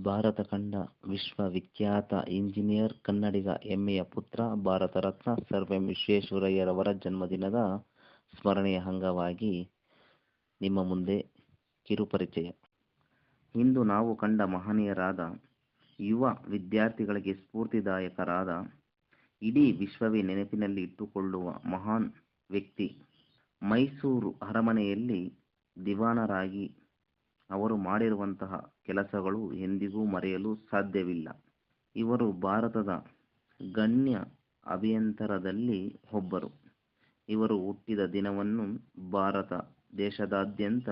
ಭಾರತ ಕಂಡ ವಿಶ್ವವಿಖ್ಯಾತ ಇಂಜಿನಿಯರ್, ಕನ್ನಡಿಗ ಹೆಮ್ಮೆಯ ಪುತ್ರ ಭಾರತ ರತ್ನ ಸರ್ ಎಂ. ವಿಶ್ವೇಶ್ವರಯ್ಯರವರ ಜನ್ಮದಿನದ ಸ್ಮರಣೆಯ ಅಂಗವಾಗಿ ನಿಮ್ಮ ಮುಂದೆ ಕಿರುಪರಿಚಯ. ಇಂದು ನಾವು ಕಂಡ ಮಹನೀಯರಾದ ಯುವ ವಿದ್ಯಾರ್ಥಿಗಳಿಗೆ ಸ್ಫೂರ್ತಿದಾಯಕರಾದ ಇಡೀ ವಿಶ್ವವೇ ನೆನಪಿನಲ್ಲಿ ಇಟ್ಟುಕೊಳ್ಳುವ ಮಹಾನ್ ವ್ಯಕ್ತಿ ಮೈಸೂರು ಅರಮನೆಯಲ್ಲಿ ದಿವಾನರಾಗಿ ಅವರು ಮಾಡಿರುವಂತಹ ಕೆಲಸಗಳು ಎಂದಿಗೂ ಮರೆಯಲು ಸಾಧ್ಯವಿಲ್ಲ. ಇವರು ಭಾರತದ ಗಣ್ಯ ಅಭಿಯಂತರದಲ್ಲಿ ಒಬ್ಬರು. ಇವರು ಹುಟ್ಟಿದ ದಿನವನ್ನು ಭಾರತ ದೇಶದಾದ್ಯಂತ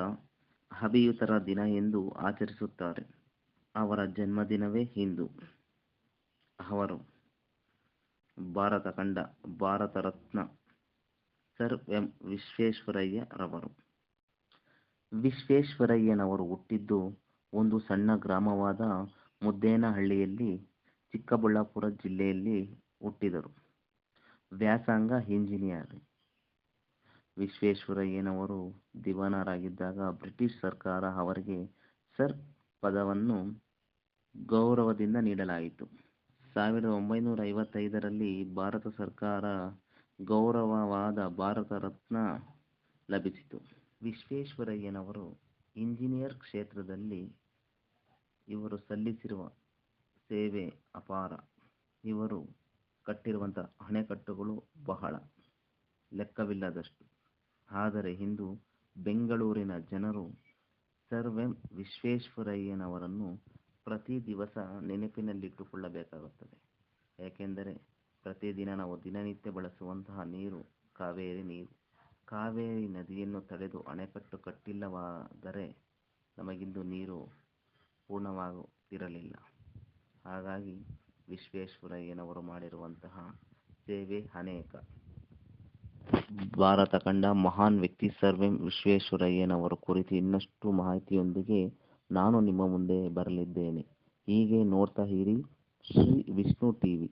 ಅಭಿಯುತರ ದಿನ ಎಂದು ಆಚರಿಸುತ್ತಾರೆ. ಅವರ ಜನ್ಮದಿನವೇ ಇಂದು ಅವರು ಭಾರತ ಕಂಡ ಭಾರತ ರತ್ನ ಸರ್ ಎಂ ವಿಶ್ವೇಶ್ವರಯ್ಯರವರು ವಿಶ್ವೇಶ್ವರಯ್ಯನವರು ಹುಟ್ಟಿದ್ದು ಒಂದು ಸಣ್ಣ ಗ್ರಾಮವಾದ ಮುದ್ದೇನಹಳ್ಳಿಯಲ್ಲಿ, ಚಿಕ್ಕಬಳ್ಳಾಪುರ ಜಿಲ್ಲೆಯಲ್ಲಿ ಹುಟ್ಟಿದರು. ವ್ಯಾಸಂಗ ಇಂಜಿನಿಯರ್. ವಿಶ್ವೇಶ್ವರಯ್ಯನವರು ದಿವಾನರಾಗಿದ್ದಾಗ ಬ್ರಿಟಿಷ್ ಸರ್ಕಾರ ಅವರಿಗೆ ಸರ್ ಪದವನ್ನು ಗೌರವದಿಂದ ನೀಡಲಾಯಿತು. ಸಾವಿರದ ಒಂಬೈನೂರ ಐವತ್ತೈದರಲ್ಲಿ ಭಾರತ ಸರ್ಕಾರ ಗೌರವವಾದ ಭಾರತ ರತ್ನ ಲಭಿಸಿತು. ವಿಶ್ವೇಶ್ವರಯ್ಯನವರು ಇಂಜಿನಿಯರ್ ಕ್ಷೇತ್ರದಲ್ಲಿ ಇವರು ಸಲ್ಲಿಸಿರುವ ಸೇವೆ ಅಪಾರ. ಇವರು ಕಟ್ಟಿರುವಂಥ ಅಣೆಕಟ್ಟುಗಳು ಬಹಳ ಲೆಕ್ಕವಿಲ್ಲದಷ್ಟು. ಆದರೆ ಇಂದು ಬೆಂಗಳೂರಿನ ಜನರು ಸರ್ ಎಂ ವಿಶ್ವೇಶ್ವರಯ್ಯನವರನ್ನು ಪ್ರತಿ ದಿವಸ ನೆನಪಿನಲ್ಲಿಟ್ಟುಕೊಳ್ಳಬೇಕಾಗುತ್ತದೆ. ಏಕೆಂದರೆ ಪ್ರತಿದಿನ ನಾವು ದಿನನಿತ್ಯ ಬಳಸುವಂತಹ ನೀರು, ಕಾವೇರಿ ನೀರು ಕಾವೇರಿ ನದಿಯನ್ನು ತಡೆದು ಅಣೆಕಟ್ಟು ಕಟ್ಟಿಲ್ಲವಾದರೆ ನಮಗಿಂದು ನೀರು ಪೂರ್ಣವಾಗುತ್ತಿರಲಿಲ್ಲ. ಹಾಗಾಗಿ ವಿಶ್ವೇಶ್ವರಯ್ಯನವರು ಮಾಡಿರುವಂತಹ ಸೇವೆ ಅನೇಕ. ಭಾರತ ಕಂಡ ಮಹಾನ್ ವ್ಯಕ್ತಿ ಸರ್ ಎಂ ವಿಶ್ವೇಶ್ವರಯ್ಯನವರ ಕುರಿತು ಇನ್ನಷ್ಟು ಮಾಹಿತಿಯೊಂದಿಗೆ ನಾನು ನಿಮ್ಮ ಮುಂದೆ ಬರಲಿದ್ದೇನೆ. ಹೀಗೆ ನೋಡ್ತಾ ಇರಿ ಶ್ರೀ ವಿಷ್ಣು ಟಿವಿ